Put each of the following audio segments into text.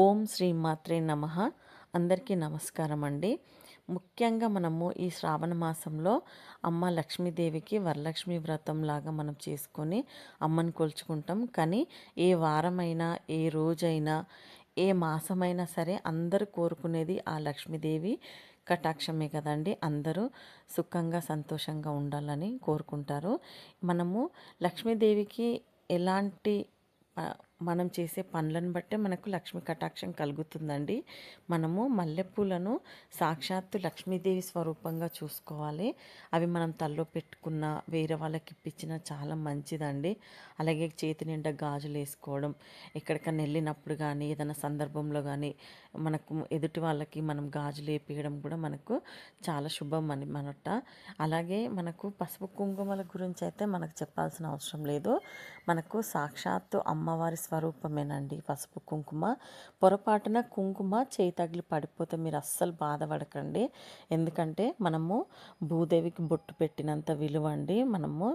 ఓం శ్రీ మాత్రే నమ. అందరికీ నమస్కారం అండి. ముఖ్యంగా మనము ఈ శ్రావణ మాసంలో అమ్మ లక్ష్మీదేవికి వరలక్ష్మి వ్రతం లాగా మనం చేసుకొని అమ్మని కొలుచుకుంటాం. కానీ ఏ వారమైనా ఏ రోజైనా ఏ మాసమైనా సరే అందరూ కోరుకునేది ఆ లక్ష్మీదేవి కటాక్షమే కదండి. అందరూ సుఖంగా సంతోషంగా ఉండాలని కోరుకుంటారు. మనము లక్ష్మీదేవికి ఎలాంటి మనం చేసే పనులను బట్టే మనకు లక్ష్మీ కటాక్షం కలుగుతుందండి. మనము మల్లెపూలను సాక్షాత్తు లక్ష్మీదేవి స్వరూపంగా చూసుకోవాలి. అవి మనం తల్లో పెట్టుకున్న వేరే వాళ్ళకి ఇప్పించిన చాలా మంచిదండి. అలాగే చేతి నిండా గాజులు వేసుకోవడం ఎక్కడికైనా వెళ్ళినప్పుడు కానీ ఏదైనా సందర్భంలో కానీ మనకు ఎదుటి వాళ్ళకి మనం గాజులు వేపించడం కూడా మనకు చాలా శుభం అని మనట. అలాగే మనకు పసుపు కుంకుమల గురించి అయితే మనకు చెప్పాల్సిన అవసరం లేదు. మనకు సాక్షాత్తు అమ్మవారి స్వరూపమేనండి. పసుపు కుంకుమ. పొరపాటున కుంకుమ చేయి తగిలి పడిపోతే మీరు అస్సలు బాధపడకండి. ఎందుకంటే మనము భూదేవికి బొట్టు పెట్టినంత విలువ అండి మనము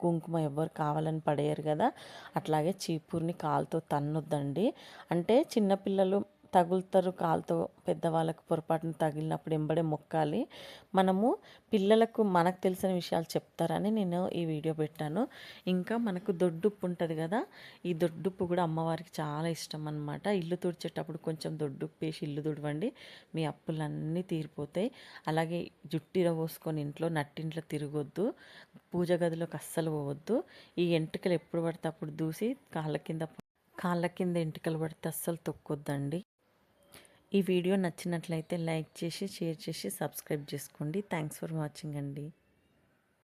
కుంకుమ ఎవ్వరు కావాలని పడేయరు కదా. అట్లాగే చీపుర్ని కాలుతో తన్నొద్దండి. అంటే చిన్నపిల్లలు తగులుతారు కాలుతో పెద్దవాళ్ళకు పొరపాటున తగిలినప్పుడు ఎంబడే మొక్కాలి. మనము పిల్లలకు మనకు తెలిసిన విషయాలు చెప్తారని నేను ఈ వీడియో పెట్టాను. ఇంకా మనకు దొడ్డుప్పు ఉంటుంది కదా ఈ దొడ్డుప్పు కూడా అమ్మవారికి చాలా ఇష్టం అనమాట ఇల్లు తుడిచేటప్పుడు కొంచెం దొడ్డుప్పు వేసి ఇల్లు తుడవండి మీ అప్పులన్నీ తీరిపోతాయి. అలాగే జుట్టిర పోసుకొని ఇంట్లో నట్టింట్లో తిరగొద్దు పూజ గదిలోకి అస్సలు పోవద్దు. ఈ ఎంటుకలు ఎప్పుడు పడితే అప్పుడు దూసి కాళ్ళ కింద కాళ్ళ కింద ఎంటుకలు పడితే అస్సలు తొక్కొద్దండి. ఈ వీడియో నచ్చినట్లయితే లైక్ చేసి షేర్ చేసి సబ్స్క్రైబ్ చేసుకోండి. థ్యాంక్స్ ఫర్ వాచింగ్ అండి.